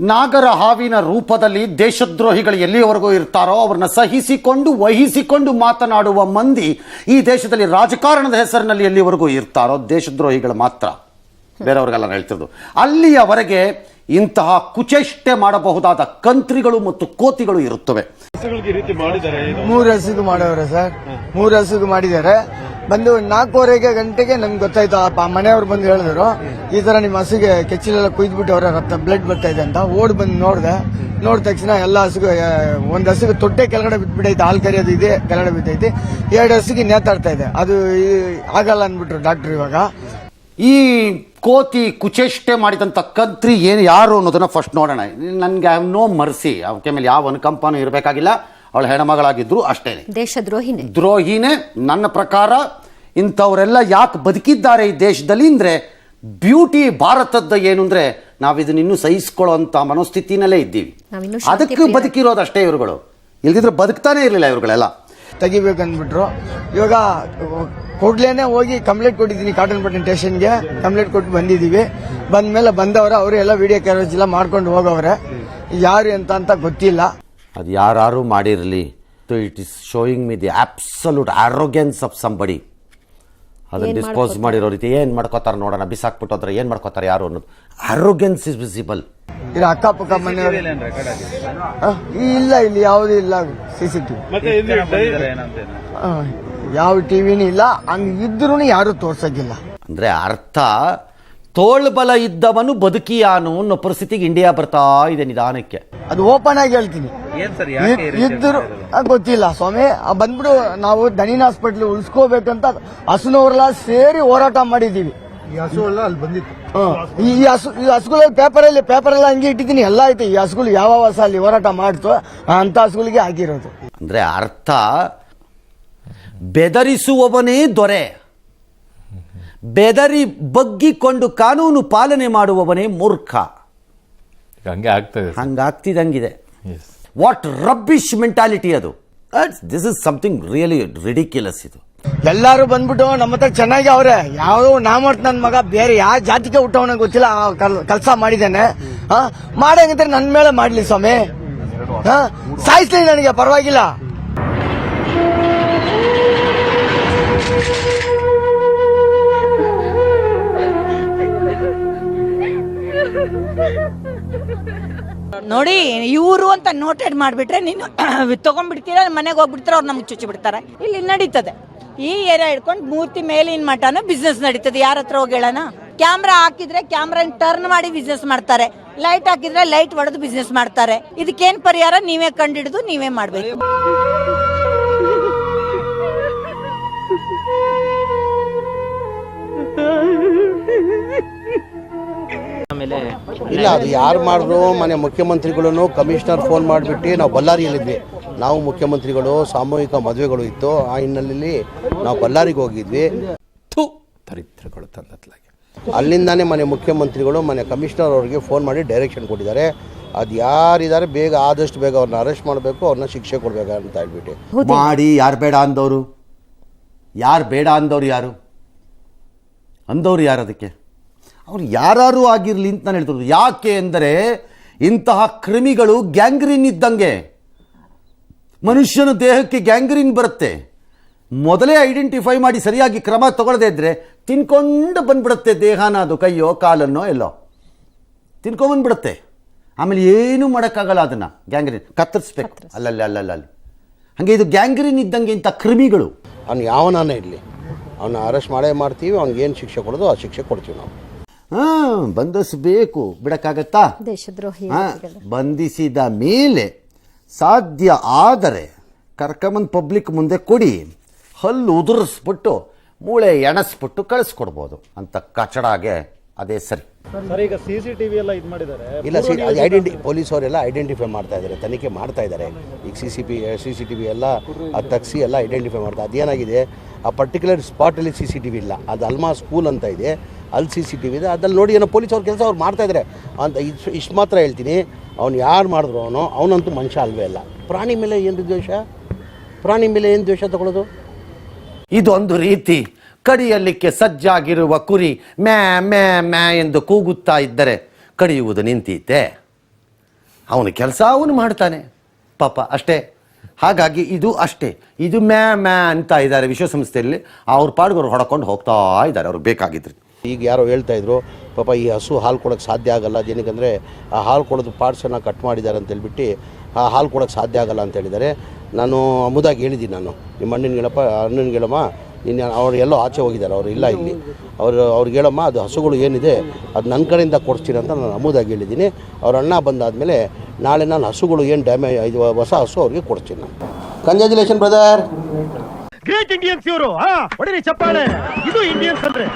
ನಾಗರ ಹಾವಿನ ರೂಪದಲ್ಲಿ ದೇಶದ್ರೋಹಿಗಳು ಎಲ್ಲಿಯವರೆಗೂ ಇರ್ತಾರೋ ಅವ್ರನ್ನ ಸಹಿಸಿಕೊಂಡು ವಹಿಸಿಕೊಂಡು ಮಾತನಾಡುವ ಮಂದಿ ಈ ದೇಶದಲ್ಲಿ ರಾಜಕಾರಣದ ಹೆಸರಿನಲ್ಲಿ ಎಲ್ಲಿವರೆಗೂ ಇರ್ತಾರೋ ದೇಶದ್ರೋಹಿಗಳು ಮಾತ್ರ. ಬೇರೆಯವ್ರಿಗೆಲ್ಲ ಹೇಳ್ತಿರೋದು. ಅಲ್ಲಿಯವರೆಗೆ ಇಂತಹ ಕುಚೇಷ್ಟೆ ಮಾಡಬಹುದಾದ ಕಂತ್ರಿಗಳು ಮತ್ತು ಕೋತಿಗಳು ಇರುತ್ತವೆ. ಮೂರು ಹಸಿದು ಮಾಡವ್ರೆ ಸರ್. ಮೂರು ಹಸಿದು ಮಾಡಿದ್ದಾರೆ. ಬಂದು ನಾಲ್ಕೂವರೆಗೆ ಗಂಟೆಗೆ ನಮ್ಗೆ ಗೊತ್ತಾಯ್ತು ಆ ಮನೆಯವ್ರು ಬಂದು ಹೇಳಿದ್ರು ಈ ತರ ನಿಮ್ಮ ಹಸುಗೆ ಕೆಚ್ಚಿಲೆಲ್ಲ ಕುಯ್ದ್ಬಿಟ್ಟವ್ರೆ ರಕ್ತ ಬ್ಲಡ್ ಬರ್ತಾ ಇದೆ ಅಂತ. ಓಡ್ ಬಂದು ನೋಡಿದೆ. ನೋಡಿದ ತಕ್ಷಣ ಎಲ್ಲ ಹಸುಗು ಆ, ಒಂದ್ ಹಸುಗೆ ತೊಟ್ಟೆ ಕೆಳಗಡೆ ಬಿದ್ಬಿಟ್ಟೈತೆ ಹಾಲು ಕರಿಯೋದು ಇದೆ ಕೆಳಗಡೆ ಬಿದ್ದೈತಿ. ಎರಡು ಹಸುಗೆ ನೇತಾಡ್ತಾ ಇದೆ. ಅದು ಆಗಲ್ಲ ಅಂದ್ಬಿಟ್ರು ಡಾಕ್ಟರ್ ಇವಾಗ. ಈ ಕೋತಿ ಕುಚೇಷ್ಟೆ ಮಾಡಿದಂಥ ಕಂತ್ರಿ ಏನು ಯಾರು ಅನ್ನೋದನ್ನ ಫಸ್ಟ್ ನೋಡೋಣ. ನನಗೆ ನೋ ಮರ್ಸಿ ಅವಕ್ಕೆ ಮೇಲೆ ಯಾವ ಅನುಕಂಪನೂ ಇರಬೇಕಾಗಿಲ್ಲ. ಅವಳ ಹೆಣ್ಮಗಳಾಗಿದ್ರು ದೇಶ ದೇಶದ್ರೋಹಿನೇ. ದ್ರೋಹಿನೇ ನನ್ನ ಪ್ರಕಾರ ಇಂಥವರೆಲ್ಲ ಯಾಕೆ ಬದುಕಿದ್ದಾರೆ ಈ ದೇಶದಲ್ಲಿ ಅಂದರೆ ಬ್ಯೂಟಿ ಭಾರತದ ಏನು ಅಂದರೆ ನಾವು ಇದನ್ನ ಇನ್ನೂ ಸಹಿಸ್ಕೊಳ್ಳೋ ಅಂತ ಮನೋಸ್ಥಿತಿನಲ್ಲೇ ಇದ್ದೀವಿ. ಅದಕ್ಕೆ ಪ್ರಿಯರು. ಬದುಕಿರೋದು ಅಷ್ಟೇ ಇವರುಗಳು. ಇಲ್ದಿದ್ರೆ ಬದುಕ್ತಾನೆ ಇರಲಿಲ್ಲ ಇವ್ರುಗಳೆಲ್ಲ. ತೆಗಿಬೇಕಂದ್ಬಿಟ್ರು ಇವಾಗ ಕೂಡ್ಲೇನೆ ಹೋಗಿ ಕಂಪ್ಲೇಂಟ್ ಕೊಟ್ಟಿದ್ದೀನಿ ಕಾಟನ್ ಪಟ್ಟಣ ಸ್ಟೇಷನ್ಗೆ ಕಂಪ್ಲೇಂಟ್ ಕೊಟ್ಟು ಬಂದಿದ್ದೀವಿ. ಬಂದ್ಮೇಲೆ ಬಂದವರು ಅವರು ಎಲ್ಲ ವಿಡಿಯೋ ಕ್ಯಾರೇಜ್ ಎಲ್ಲ ಮಾಡ್ಕೊಂಡು ಹೋಗವ್ರೆ. ಯಾರು ಅಂತ ಅಂತ ಗೊತ್ತಿಲ್ಲ. ಅದು ಯಾರು ಮಾಡಿರಲಿ. It is showing me the absolute arrogance of somebody ಅದನ್ನು ಡಿಸ್ಪೋಸ್ ಮಾಡಿರೋ ರೀತಿ ಏನು ಮಾಡ್ಕೋತಾರೆ ನೋಡೋಣ ಬಿಸಾಕ್ಬಿಟ್ಟು ಹೋದ್ರೆ ಏನು ಮಾಡ್ಕೋತಾರೆ ಯಾರು ಅನ್ನೋದು. ಆರೋಗ್ಯನ್ಸ್ ಇಸ್ ವಿಸಿಬಲ್ ಇಲ್ಲ ಅಕ್ಕಪಕ್ಕ ಮನೆಯವರು. ಇಲ್ಲ ಇಲ್ಲಿ ಯಾವುದೂ ಇಲ್ಲ. ಸಿ ಸಿ ಟಿ ವಿ ಯಾವ ಟಿ ಯಾವ ಟಿವಿನೂ ಇಲ್ಲ. ಹಂಗ್ ಇದ್ರೂ ಯಾರು ತೋರ್ಸಕ್ಕಿಲ್ಲ ಅಂದ್ರೆ ಅರ್ಥ ತೋಳ್ಬಲ ಇದ್ದವನು ಬದುಕಿಯಾನು ಅನ್ನೋ ಪರಿಸ್ಥಿತಿಗೆ ಇಂಡಿಯಾ ಬರ್ತಾ ಇದೆ ನಿಧಾನಕ್ಕೆ. ಅದು ಓಪನ್ ಆಗಿ ಹೇಳ್ತೀನಿ. ಇದ್ದರು ಗೊತ್ತಿಲ್ಲ ಸ್ವಾಮಿ. ಆ, ಬಂದ್ಬಿಡು ನಾವು ದನಿನ ಹಾಸ್ಪಿಟ್ಲ್ ಉಳಿಸ್ಕೋಬೇಕಂತ ಹಸುನವರೆಲ್ಲ ಸೇರಿ ಹೋರಾಟ ಮಾಡಿದೀವಿ ಈ ಹಸು ಎಲ್ಲ ಅಲ್ಲಿ ಬಂದಿತ್ತು. ಈ ಹಸುಗಳು ಹಸು ಈ ಹಸುಗಳಲ್ಲಿ ಪೇಪರ್ ಅಲ್ಲಿ ಪೇಪರ್ ಎಲ್ಲ ಹಂಗೆ ಇಟ್ಟಿದ್ದೀನಿ ಎಲ್ಲ ಐತೆ. ಈ ಹಸುಗಳು ಯಾವ ಹೊಸ ಅಲ್ಲಿ ಹೋರಾಟ ಮಾಡ್ತು ಅಂತ ಹಸುಗಳಿಗೆ ಹಾಕಿರೋದು. ಅಂದ್ರೆ ಅರ್ಥ ಬೆದರಿಸುವವನೇ ದೊರೆ. ಬೆದರಿ ಬಗ್ಗಿಕೊಂಡು ಕಾನೂನು ಪಾಲನೆ ಮಾಡುವವನೇ ಮೂರ್ಖ. ಹಂಗೆ ಆಗ್ತದೆ ಹಂಗಾಗ್ತಿದಂಗಿದೆ. ವಾಟ್ ರಬ್ಬಿಶ್ ಮೆಂಟಾಲಿಟಿ ಅದು. This is something really ridiculous ಇದು. ಎಲ್ಲಾರು ಬಂದ್ಬಿಟ್ಟು ನಮ್ಮ ಹತ್ರ ಚೆನ್ನಾಗಿ ಅವ್ರೆ ಯಾವ್ದೋ ನಾಮಟ್ ನನ್ನ ಮಗ ಬೇರೆ ಯಾವ ಜಾತಿಗೆ ಹುಟ್ಟವನ ಗೊತ್ತಿಲ್ಲ ಕೆಲಸ ಮಾಡಿದ್ದೇನೆ. ಹಾ? ಮಾಡಂಗಿದ್ರೆ ನನ್ ಮೇಲೆ ಮಾಡ್ಲಿ ಸ್ವಾಮಿ. ಹಾ? ಸಾಯಿಸ್ಲಿ ನನಗೆ ಪರವಾಗಿಲ್ಲ. ನೋಡಿ, ಇವರು ಅಂತ ನೋಟೆಡ್ ಮಾಡಿಬಿಟ್ರೆ ನೀನು ತಗೊಂಡ್ಬಿಡ್ತೀರಾ ಮನೆಗೆ ಹೋಗ್ಬಿಡ್ತೀರಾ ಅವ್ರು ನಮ್ಗೆ ಚುಚ್ಚಿ ಬಿಡ್ತಾರೆ. ಇಲ್ಲಿ ನಡೀತದೆ. ಈ ಏರಿಯಾ ಹಿಡ್ಕೊಂಡು ಮೂರ್ತಿ ಮೇಲಿನ ಮಠನ ಬಿಸ್ನೆಸ್ ನಡೀತದೆ. ಯಾರ ಹತ್ರ ಹೋಗಿ ಕ್ಯಾಮ್ರಾ ಹಾಕಿದ್ರೆ ಕ್ಯಾಮ್ರಾ ಟರ್ನ್ ಮಾಡಿ ಬಿಸ್ನೆಸ್ ಮಾಡ್ತಾರೆ. ಲೈಟ್ ಹಾಕಿದ್ರೆ ಲೈಟ್ ಹೊಡೆದು ಬಿಸ್ನೆಸ್ ಮಾಡ್ತಾರೆ. ಇದಕ್ಕೇನು ಪರಿಹಾರ? ನೀವೇ ಕಂಡಿಡಿದು ನೀವೇ ಮಾಡ್ಬೇಕು. ಇಲ್ಲ ಅದು ಯಾರು ಮಾಡಿದ್ರು ಮನೆ ಮುಖ್ಯಮಂತ್ರಿಗಳನ್ನು ಕಮಿಷನರ್ ಫೋನ್ ಮಾಡಿಬಿಟ್ಟು ನಾವು ಬಳ್ಳಾರಿಯಲ್ಲಿದ್ವಿ. ನಾವು ಮುಖ್ಯಮಂತ್ರಿಗಳು ಸಾಮೂಹಿಕ ಮದುವೆಗಳು ಇತ್ತು. ಆ ಹಿನ್ನೆಲೆಯಲ್ಲಿ ನಾವು ಬಳ್ಳಾರಿಗೆ ಹೋಗಿದ್ವಿ. ಥು ದರಿದ್ರಗಳು ತಂದತ್ಲಾಗೆ. ಅಲ್ಲಿಂದಾನೇ ಮನೆ ಮುಖ್ಯಮಂತ್ರಿಗಳು ಮನೆ ಕಮಿಷನರ್ ಅವರಿಗೆ ಫೋನ್ ಮಾಡಿ ಡೈರೆಕ್ಷನ್ ಕೊಟ್ಟಿದ್ದಾರೆ. ಅದು ಯಾರಿದ್ದಾರೆ ಬೇಗ ಆದಷ್ಟು ಬೇಗ ಅವ್ರನ್ನ ಅರೆಸ್ಟ್ ಮಾಡಬೇಕು ಅವ್ರನ್ನ ಶಿಕ್ಷೆ ಕೊಡಬೇಕು ಅಂತ ಹೇಳ್ಬಿಟ್ಟು. ಮಾಡಿ ಯಾರು ಬೇಡ ಅಂದವರು? ಯಾರು ಬೇಡ ಅಂದವ್ರು ಯಾರು? ಅಂದವ್ರು ಯಾರು ಅದಕ್ಕೆ? ಅವ್ರು ಯಾರು ಆಗಿರಲಿ ಅಂತ ನಾನು ಹೇಳ್ತಿರೋದು. ಯಾಕೆ ಅಂದರೆ ಇಂತಹ ಕ್ರಿಮಿಗಳು ಗ್ಯಾಂಗ್ರೀನ್ ಇದ್ದಂಗೆ. ಮನುಷ್ಯನ ದೇಹಕ್ಕೆ ಗ್ಯಾಂಗ್ರೀನ್ ಬರುತ್ತೆ. ಮೊದಲೇ ಐಡೆಂಟಿಫೈ ಮಾಡಿ ಸರಿಯಾಗಿ ಕ್ರಮ ತಗೊಳ್ಳದೇ ಇದ್ದರೆ ತಿನ್ಕೊಂಡು ಬಂದ್ಬಿಡುತ್ತೆ ದೇಹನ ಅದು ಕೈಯೋ ಕಾಲನ್ನೋ ಎಲ್ಲೋ. ತಿನ್ಕೊಂಬಂದ್ಬಿಡುತ್ತೆ ಆಮೇಲೆ ಏನೂ ಮಾಡೋಕ್ಕಾಗಲ್ಲ ಅದನ್ನು ಗ್ಯಾಂಗ್ರೀನ್. ಕತ್ತರಿಸ್ಬೇಕು. ಅಲ್ಲಲ್ಲಿ ಅಲ್ಲಲ್ಲಿ ಅಲ್ಲಿ ಹಾಗೆ ಇದು ಗ್ಯಾಂಗ್ರೀನ್ ಇದ್ದಂಗೆ ಇಂಥ ಕ್ರಿಮಿಗಳು. ಅವ್ನು ಯಾವನಾನೇ ಇರಲಿ ಅವನ್ನ ಅರೆಸ್ಟ್ ಮಾಡೇ ಮಾಡ್ತೀವಿ ಅವ್ನಿಗೆ ಏನು ಶಿಕ್ಷೆ ಕೊಡೋದು ಆ ಶಿಕ್ಷೆ ಕೊಡ್ತೀವಿ ನಾವು. ಹಾಂ ಬಂಧಿಸಬೇಕು. ಬಿಡಕ್ಕಾಗತ್ತಾ? ದೇಶದ್ರೋಹಿ ಹಾ, ಬಂಧಿಸಿದ ಮೇಲೆ ಸಾಧ್ಯ ಆದರೆ ಕರ್ಕಮನ್ ಪಬ್ಲಿಕ್ ಮುಂದೆ ಕೊಡಿ. ಹಲ್ಲು ಉದುರಿಸ್ಬಿಟ್ಟು ಮೂಳೆ ಎಣಸ್ಬಿಟ್ಟು ಕಳಿಸ್ಕೊಡ್ಬೋದು ಅಂತ ಕಚಡಾಗೆ ಅದೇ ಸರಿ. ಸರ್ ಈಗ ಸಿಸಿಟಿವಿ ಎಲ್ಲ ಇದು ಮಾಡಿದ್ದಾರೆ. ಇಲ್ಲ ಸಿ ಅದು ಐಡೆಂಟಿ ಪೊಲೀಸವರೆಲ್ಲ ಐಡೆಂಟಿಫೈ ಮಾಡ್ತಾ ಇದ್ದಾರೆ ತನಿಖೆ ಮಾಡ್ತಾ ಇದ್ದಾರೆ. ಈಗ C C P C C T V ಎಲ್ಲ ಅದು ತಗ್ಸಿ ಎಲ್ಲ ಐಡೆಂಟಿಫೈ ಮಾಡ್ತಾ ಅದೇನಾಗಿದೆ? ಆ ಪರ್ಟಿಕ್ಯುಲರ್ ಸ್ಪಾಟಲ್ಲಿ ಸಿ ಸಿ ಟಿ ವಿ ಇಲ್ಲ. ಅದು ಅಲ್ಮಾ ಸ್ಕೂಲ್ ಅಂತ ಇದೆ. ಅಲ್ಲಿ ಸಿ ಸಿ ಟಿ ವಿ ಇದೆ. ಅದಲ್ಲಿ ನೋಡಿ ಏನೋ ಪೊಲೀಸ್ ಅವ್ರ ಕೆಲಸ ಅವ್ರು ಮಾಡ್ತಾ ಇದ್ದಾರೆ ಅಂತ ಇಷ್ಟು ಇಷ್ಟು ಮಾತ್ರ ಹೇಳ್ತೀನಿ. ಅವ್ನು ಯಾರು ಮಾಡಿದ್ರು ಅವನು? ಅವನಂತೂ ಮನುಷ್ಯ ಅಲ್ವೇ ಅಲ್ಲ. ಪ್ರಾಣಿ ಮೇಲೆ ಏನು ದ್ವೇಷ? ಪ್ರಾಣಿ ಮೇಲೆ ಏನು ದ್ವೇಷ ತಗೊಳ್ಳೋದು ಇದೊಂದು ರೀತಿ ಕಡಿಯಲಿಕ್ಕೆ ಸಜ್ಜಾಗಿರುವ ಕುರಿ ಮ್ಯಾ ಮ್ಯಾ ಮ್ಯಾ ಎಂದು ಕೂಗುತ್ತಾ ಇದ್ದರೆ ಕಡಿಯುವುದು ನಿಂತೀತೆ ಅವನು ಕೆಲಸ ಅವನು ಮಾಡ್ತಾನೆ. ಪಾಪ ಅಷ್ಟೇ. ಹಾಗಾಗಿ ಇದು ಅಷ್ಟೇ. ಇದು ಮ್ಯಾ ಮ್ಯಾ ಅಂತ ಇದ್ದಾರೆ ವಿಶ್ವಸಂಸ್ಥೆಯಲ್ಲಿ. ಅವ್ರ ಪಾಡ್ಗೆ ಅವ್ರು ಹೊಡ್ಕೊಂಡು ಹೋಗ್ತಾ ಇದ್ದಾರೆ. ಅವ್ರಿಗೆ ಬೇಕಾಗಿದ್ರು. ಈಗ ಯಾರೋ ಹೇಳ್ತಾ ಇದ್ರು, ಪಾಪ ಈ ಹಸು ಹಾಲು ಕೊಡೋಕ್ಕೆ ಸಾಧ್ಯ ಆಗಲ್ಲ. ಏನಕ್ಕೆ ಆ ಹಾಲು ಕೊಡೋದು ಪಾರ್ಟ್ಸನ್ನು ಕಟ್ ಮಾಡಿದ್ದಾರೆ ಅಂತ ಹೇಳ್ಬಿಟ್ಟು ಆ ಹಾಲು ಕೊಡೋಕ್ಕೆ ಸಾಧ್ಯ ಆಗಲ್ಲ ಅಂತ ಹೇಳಿದ್ದಾರೆ. ನಾನು ಅಮುದಾಗಿ ಹೇಳಿದ್ದೀನಿ ನಾನು. ನಿಮ್ಮ ಅಣ್ಣನ ಹೇಳಪ್ಪ ಅಣ್ಣನ ಹೇಳಮ್ಮ ಇನ್ನು ಅವ್ರು ಎಲ್ಲೋ ಆಚೆ ಹೋಗಿದ್ದಾರೆ ಅವರು ಇಲ್ಲ ಇಲ್ಲಿ. ಅವರು ಅವ್ರಿಗೆ ಹೇಳಮ್ಮ ಅದು ಹಸುಗಳು ಏನಿದೆ ಅದು ನನ್ನ ಕಡೆಯಿಂದ ಕೊಡಿಸ್ತೀನಿ ಅಂತ ನಾನು ಅಮೂದಾಗಿ ಹೇಳಿದ್ದೀನಿ. ಅವ್ರ ಅಣ್ಣ ಬಂದಾದಮೇಲೆ ನಾಳೆ ನಾನು ಹಸುಗಳು ಏನು ಡ್ಯಾಮೇಜ್ ಇದು ಹೊಸ ಹಸು ಅವ್ರಿಗೆ ಕೊಡ್ತೀನಿ ನಾನು. ಕಂಗ್ರ್ಯಾಚುಲೇಷನ್ ಬ್ರದರ್ ಗ್ರೇಟ್ ಇಂಡಿಯನ್ಸ್ ಇವರು ಹೊಡಿರಿ ಚಪ್ಪಾಳೆ. ಇದು ಇಂಡಿಯನ್ಸ್ ಅಂದ್ರೆ.